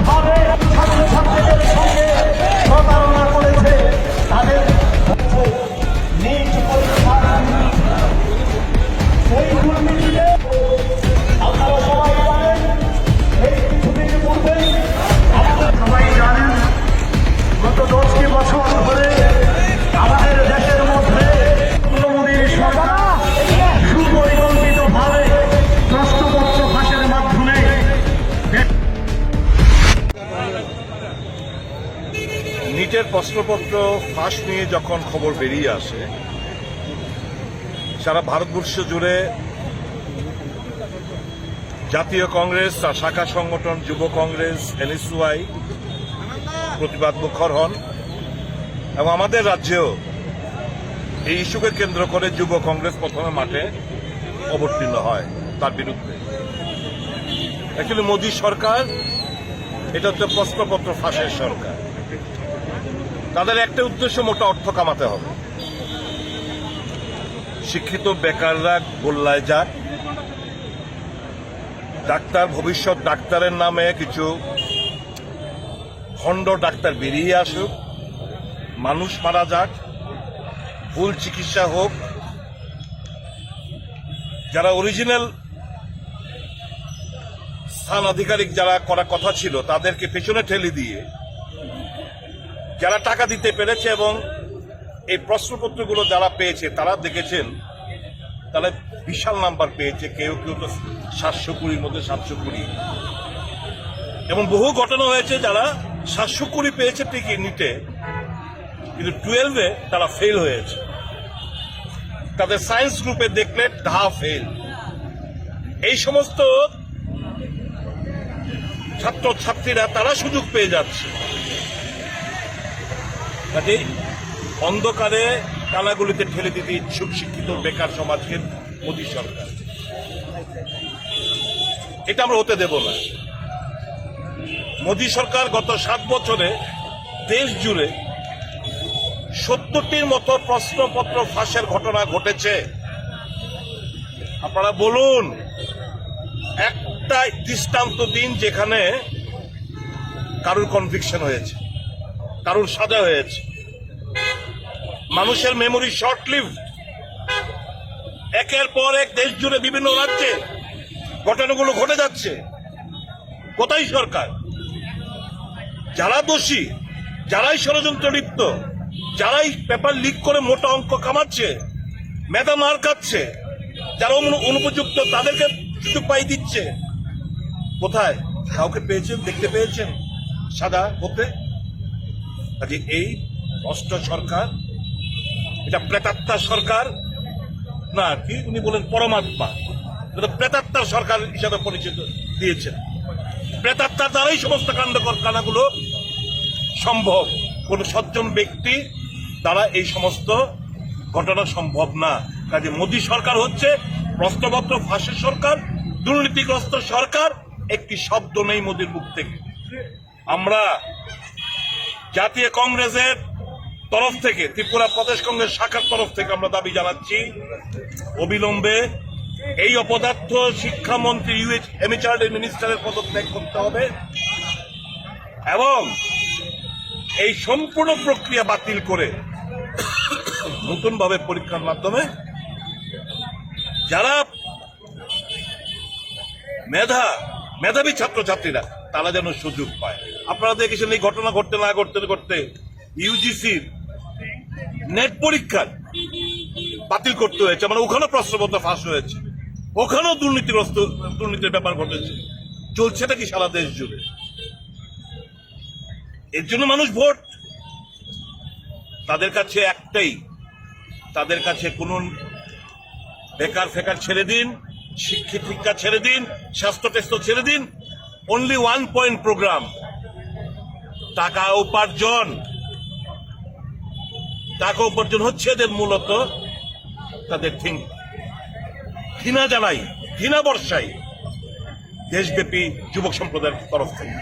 ভাবে নিটের প্রশ্নপত্র ফাঁস নিয়ে যখন খবর বেরিয়ে আসে, সারা ভারতবর্ষ জুড়ে জাতীয় কংগ্রেস তার শাখা সংগঠন যুব কংগ্রেস এনএসওয়াই প্রতিবাদ মুখর হন। এবং আমাদের রাজ্যেও এই ইস্যুকে কেন্দ্র করে যুব কংগ্রেস প্রথমে মাঠে অবতীর্ণ হয় তার বিরুদ্ধে। অ্যাকচুয়ালি মোদী সরকার, এটা হচ্ছে প্রশ্নপত্র ফাঁসের সরকার। তাদের একটা উদ্দেশ্য, মোটা অর্থ কামাতে হবে। শিক্ষিত বেকাররা গোল্লায় যাক। ডাক্তার, ভবিষ্যৎ ডাক্তারের নামে কিছু খণ্ড ডাক্তার বেরিয়ে আসুক। মানুষ মারা যাক। ভুল চিকিৎসা হোক। যারা অরিজিনাল স্থান আধিকারিক যারা করা কথা ছিল, তাদেরকে পেছনে ঠেলে দিয়ে যারা টাকা দিতে পেরেছে এবং এই প্রশ্নপত্রগুলো যারা পেয়েছে, তারা দেখেছেন তারা বিশাল নাম্বার পেয়েছে, কেউ কেউ তো সাতশো কুড়ির মধ্যে সাতশো কুড়ি। এবং বহু ঘটনা হয়েছে, যারা সাতশো কুড়ি পেয়েছে ঠিকই নিতে, কিন্তু টুয়েলভে তারা ফেল হয়েছে। তাদের সায়েন্স গ্রুপে দেখলে ধা ফেল। এই সমস্ত ছাত্র ছাত্রীরা তারা সুযোগ পেয়ে যাচ্ছে। কাজে অন্ধকারে কানাগুলিতে ঠেলে দিতে ইচ্ছুক শিক্ষিত বেকার সমাজকে মোদী সরকার। এটা আমরা হতে দেব না। মোদী সরকার গত সাত বছরে দেশ জুড়ে সত্তরটির মতো প্রশ্নপত্র ফাঁসের ঘটনা ঘটেছে। আপনারা বলুন, একটা দৃষ্টান্ত দিন যেখানে কারুর কনভিকশন হয়েছে। কারুর সাজা হয়েছে। মানুষের মেমোরি শর্ট লিভ একের পর এক দেশ জুড়ে বিভিন্ন রাজ্যে ঘটনাগুলো ঘটে যাচ্ছে। কোথায় সরকার? যারা দোষী, যারাই ষড়যন্ত্র লিপ্ত, যারাই পেপার লিক করে মোটা অঙ্ক কামাচ্ছে, মেধা মার খাচ্ছে, যারা অনুপযুক্ত তাদেরকে সুযোগ পাই দিচ্ছে। কোথায়? কাউকে পেয়েছেন? দেখতে পেয়েছেন? সাদা হতে কাজে এই অষ্ট সরকার, এটা প্রেতাত্মার সরকার, না, কি উনি বলেন পরমাত্মা, এটা প্রেতাত্মার সরকার হিসাবে পরিচিত দিয়েছেন। প্রেতাত্মার দ্বারাই সমস্ত কাণ্ড কানাগুলো সম্ভব। কোন সজ্জন ব্যক্তি দ্বারা এই সমস্ত ঘটনা সম্ভব না। কাজে মোদী সরকার হচ্ছে প্রশ্নপত্র ফাঁসের সরকার, দুর্নীতিগ্রস্ত সরকার, একটি শব্দ নেই মোদীর মুখ থেকে। আমরা জাতীয় কংগ্রেসের তরফ থেকে, ত্রিপুরা প্রদেশ কংগ্রেস শাখার তরফ থেকে আমরা দাবি জানাচ্ছি, অবিলম্বে এই অপদার্থ শিক্ষামন্ত্রী ইউএচ এমএচআরডি মিনিস্টারের পদত্যাগ করতে হবে এবং এই সম্পূর্ণ প্রক্রিয়া বাতিল করে নতুনভাবে পরীক্ষার মাধ্যমে যারা মেধা, মেধাবী ছাত্রছাত্রীরা, তারা যেন সুযোগ পায়। আপনারা দেখেছেন এই ঘটনা ঘটতে না ঘটতে করতে ইউজিসির নেট পরীক্ষার বাতিল করতে হয়েছে। মানে ওখানেও প্রশ্নপত্র ফাঁস হয়েছে। ওখানেও দুর্নীতিগ্রস্ত, দুর্নীতির ব্যাপার ঘটেছে। চলছেটা কি সারা দেশ জুড়ে? এর জন্য মানুষ ভোট। তাদের কাছে একটাই, তাদের কাছে কোন বেকার ফেকার ছেড়ে দিন শিক্ষিত শিক্ষা ছেড়ে দিন, স্বাস্থ্য টেস্ট ছেড়ে দিন অনলি ওয়ান পয়েন্ট প্রোগ্রাম টাকা উপার্জন। টাকা উপার্জন হচ্ছে এদের মূলত তাদের থিং ঘৃণা জানাই, ঘৃণা বর্ষাই দেশব্যাপী যুবক সম্প্রদায়ের তরফ থেকে।